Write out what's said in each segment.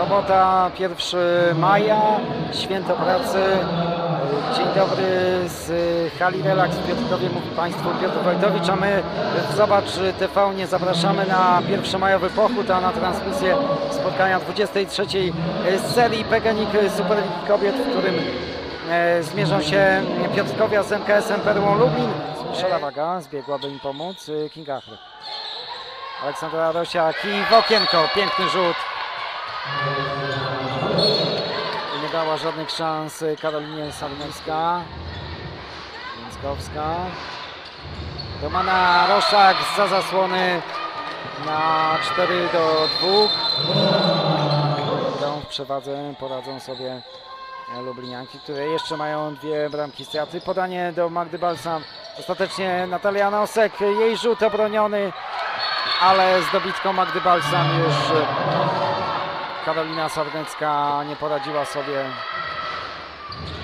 Sobota, 1 maja, święto pracy. Dzień dobry z hali Relax w Piotrkowie, mówi Państwu Piotr Wojtowicz, a my w Zobacz TV nie zapraszamy na 1 majowy pochód, a na transmisję spotkania 23 z serii Peganik Superligi Kobiet, w którym e, zmierzą się Piotrkowia z MKS-em Perłą Lublin. Szala waga, zbiegłaby im pomóc y, King Achry. Aleksandra Rosiak i w okienko, piękny rzut. Nie dała żadnych szans Karolinie Sarnowska. Więckowska. Romana Roszak za zasłony na 4 do 2. Idą w przewadze, poradzą sobie Lublinianki, które jeszcze mają dwie bramki straty. Podanie do Magdy Balsam. Ostatecznie Natalia Nosek, jej rzut obroniony, ale z dobitką Magdy Balsam już Karolina Sarnecka nie poradziła sobie.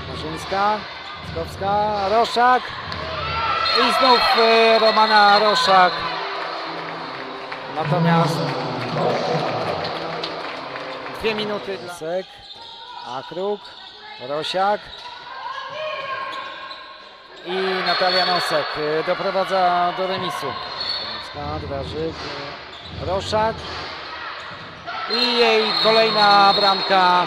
Marzyńska, Skowska, Roszak i znów e, Romana Roszak. Natomiast dwie minuty. Sek, Akruk, Rosiak i Natalia Nosek e, doprowadza do remisu. Skowska, Drażyk, Roszak i jej kolejna bramka.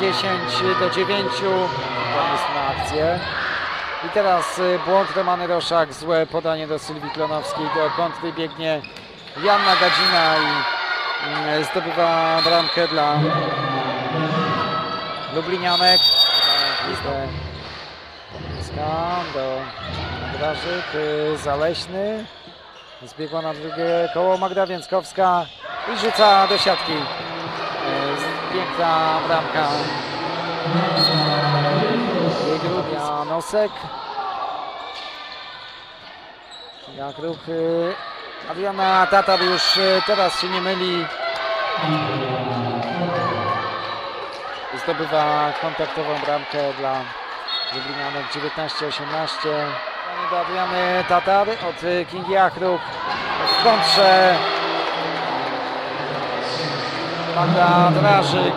10 do 9 pomysł na akcję. I teraz y, błąd Romany Roszak. Złe podanie do Sylwii Klonowskiej. Do kontry biegnie Janna Gadzina i mm, zdobywa bramkę dla Lublinianek. Listę do Drażyk, y, Zaleśny Zbiegła na drugie koło Magda Więckowska i rzuca do siatki. E, Piękna bramka. Jej Nosek. Jak ruch e, Adriana Tatar już e, teraz się nie myli. Zdobywa kontaktową bramkę dla Lublinianek 19-18. Do Adriany Tatar od y, Kingi Achruk w kontrze Magda Drażyk.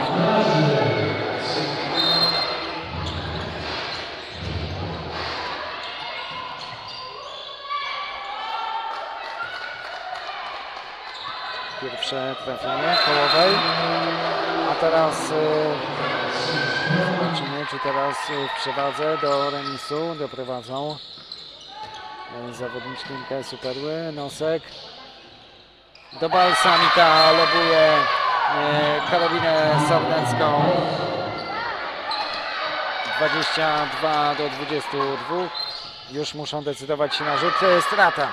Pierwsze trafienie kołowej. A teraz y, zobaczymy czy teraz y, w przewadze do remisu doprowadzą zawodniczki MKS-u Perły, Nosek. Do Balsamika lobuje Karolinę Sarnecką 22 do 22 już muszą decydować się na rzut, E, strata.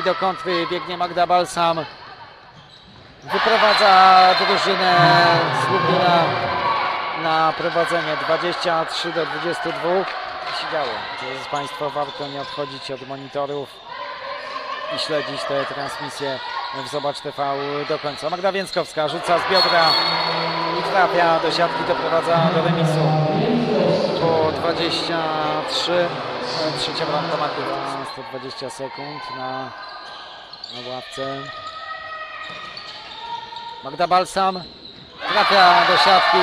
I do kontry biegnie Magda Balsam. Wyprowadza drużynę z Lublina na prowadzenie. 23 do 22 Co się działo. Drodzy Państwo, warto nie odchodzić od monitorów i śledzić te transmisje w Zobacz TV do końca. Magda Więckowska rzuca z biodra i trafia do siatki, doprowadza do remisu po 23. Trzecia bramka Magdy, 120 sekund na, na ławce. Magda Balsam trafia do siatki.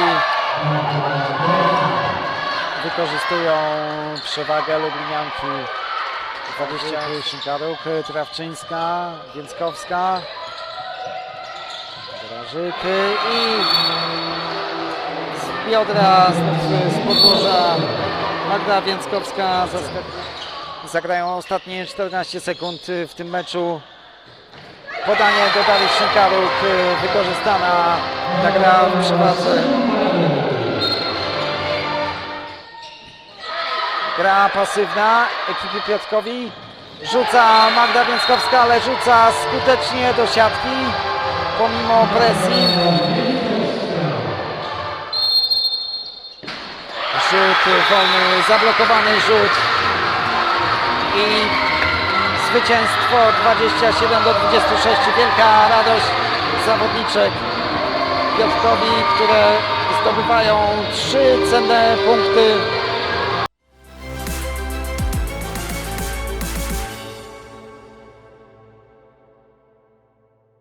Wykorzystują przewagę Lublinianki. 20 Szykaruk, Trawczyńska, Więckowska. Drażyk i z biodra, znów z podłoża Magda Więckowska zagrają ostatnie 14 sekund w tym meczu. Podanie do Dariusz Szynkaruk, wykorzystana ta gra w przewadze. Gra pasywna ekipy Piotrkowi. Rzuca Magda Więckowska, ale rzuca skutecznie do siatki pomimo presji. Rzut wolny, zablokowany rzut i zwycięstwo 27 do 26. Wielka radość zawodniczek Piotrkowi, które zdobywają trzy cenne punkty